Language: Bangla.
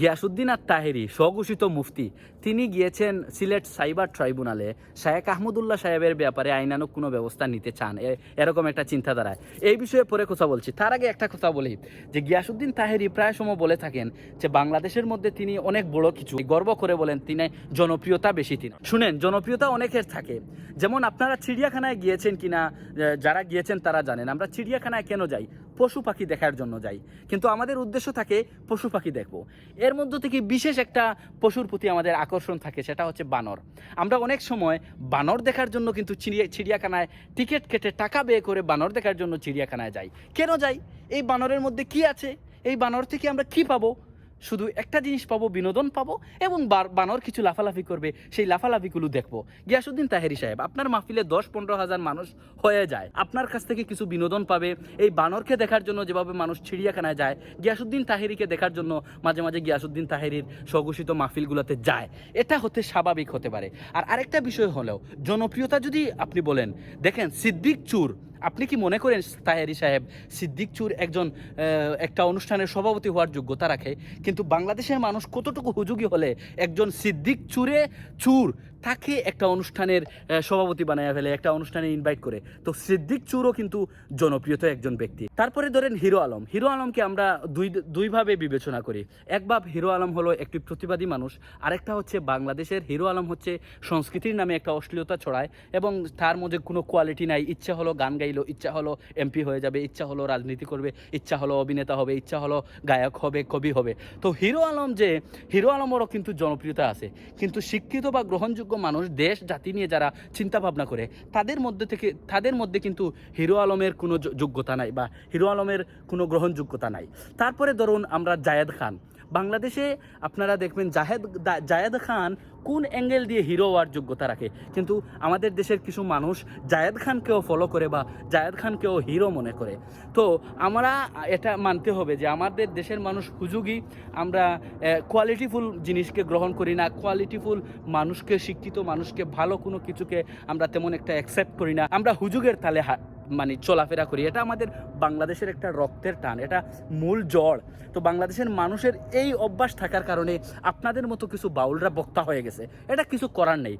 গিয়াসুদ্দিন আর তাহেরি স্বঘোষিত মুফতি। তিনি গিয়েছেন সিলেট সাইবার ট্রাইব্যুনালে। শায়েক আহমদুল্লাহ সাহেবের ব্যাপারে আইনানুক কোনো ব্যবস্থা নিতে চান এরকম একটা চিন্তাধারায়। এই বিষয়ে পরে কথা বলছি। তার আগে একটা কথা বলি, যে গিয়াসুদ্দিন তাহেরি প্রায় সময় বলে থাকেন যে বাংলাদেশের মধ্যে তিনি অনেক বড় কিছু গর্ব করে বলেন, তিনি জনপ্রিয়তা বেশি তিনি। শুনেন, জনপ্রিয়তা অনেকের থাকে। যেমন আপনারা চিড়িয়াখানায় গিয়েছেন কিনা যারা গিয়েছেন তারা জানেন, আমরা চিড়িয়াখানায় কেন যাই? পশু পাখি দেখার জন্য যাই। কিন্তু আমাদের উদ্দেশ্য থাকে পশু পাখি দেখব। এর মধ্য থেকে বিশেষ একটা পশুর প্রতি আমাদের আকর্ষণ থাকে, সেটা হচ্ছে বানর। আমরা অনেক সময় বানর দেখার জন্য কিন্তু চিড়িয়া চিড়িয়াখানায় টিকিট কেটে টাকা ব্যয় করে বানর দেখার জন্য চিড়িয়াখানায় যাই। কেন যাই? এই বানরের মধ্যে কি আছে? এই বানর থেকে আমরা কি পাবো? শুধু একটা জিনিস পাবো, বিনোদন পাবো এবং বানর কিছু লাফালাফি করবে, সেই লাফালাফিগুলো দেখব। গিয়াসুদ্দিন তাহেরি সাহেব, আপনার মাহফিলে দশ পনেরো হাজার মানুষ হয়ে যায়। আপনার কাছ থেকে কিছু বিনোদন পাবে। এই বানরকে দেখার জন্য যেভাবে মানুষ চিড়িয়াখানায় যায়, গিয়াসুদ্দিন তাহেরিকে দেখার জন্য মাঝে মাঝে গিয়াসুদ্দিন তাহেরির স্বঘোষিত মাহফিলগুলোতে যায়। এটা হতে স্বাভাবিক হতে পারে। আর আরেকটা বিষয় হলেও, জনপ্রিয়তা যদি আপনি বলেন, দেখেন সিদ্দিক চুর আপনি কি মনে করেন তাহেরি সাহেব সিদ্দিক চুর একজন একটা অনুষ্ঠানের সভাপতি হওয়ার যোগ্যতা রাখে? কিন্তু বাংলাদেশের মানুষ কতটুকু হুজুগি হলে একজন সিদ্দিক চুরে চুর তাকে একটা অনুষ্ঠানের সভাপতি বানায় ফেলে, একটা অনুষ্ঠানে ইনভাইট করে। তো সিদ্দিক চুরও কিন্তু জনপ্রিয়তা একজন ব্যক্তি। তারপরে ধরেন হিরো আলম। হিরো আলমকে আমরা দুই, দুইভাবে বিবেচনা করি। এক ভাব হিরো আলম হলো একটি প্রতিবাদী মানুষ, আরেকটা হচ্ছে বাংলাদেশের হিরো আলম হচ্ছে সংস্কৃতির নামে একটা অশ্লীলতা ছড়ায় এবং তার মধ্যে কোনো কোয়ালিটি নাই। ইচ্ছা হলো গান গাইলো, ইচ্ছা হলো এমপি হয়ে যাবে, ইচ্ছা হলো রাজনীতি করবে, ইচ্ছা হলো অভিনেতা হবে, ইচ্ছা হলো গায়ক হবে, কবি হবে। তো হিরো আলম যে, হিরো আলমেরও কিন্তু জনপ্রিয়তা আছে। কিন্তু শিক্ষিত বা গ্রহণযোগ্য মানুষ, দেশ, জাতি নিয়ে যারা চিন্তা ভাবনা করে, তাদের মধ্যে থেকে, তাদের মধ্যে কিন্তু হিরো আলমের কোনো যোগ্যতা নাই বা হিরো আলমের কোনো গ্রহণযোগ্যতা নাই। তারপরে ধরুন আমরা জায়েদ খান। বাংলাদেশে আপনারা দেখবেন জাহেদ জায়েদ খান কোন অ্যাঙ্গেল দিয়ে হিরো হওয়ার যোগ্যতা রাখে? কিন্তু আমাদের দেশের কিছু মানুষ জায়েদ খানকেও ফলো করে বা জায়েদ খানকেও হিরো মনে করে। তো আমরা এটা মানতে হবে যে আমাদের দেশের মানুষ হুজুগি, আমরা কোয়ালিটিফুল জিনিসকে গ্রহণ করি না কোয়ালিটিফুল মানুষকে, শিক্ষিত মানুষকে, ভালো কোনো কিছুকে আমরা তেমন একটা অ্যাকসেপ্ট করি না। আমরা হুজুগের তালে মানে চলাফেরা করি। এটা আমাদের বাংলাদেশের একটা রক্তের টান, এটা মূল জ্বর তো বাংলাদেশের মানুষের এই অভ্যাস থাকার কারণে আপনাদের মতো কিছু বাউলরা বক্তা হয়ে গেছে। এটা কিছু করার নেই।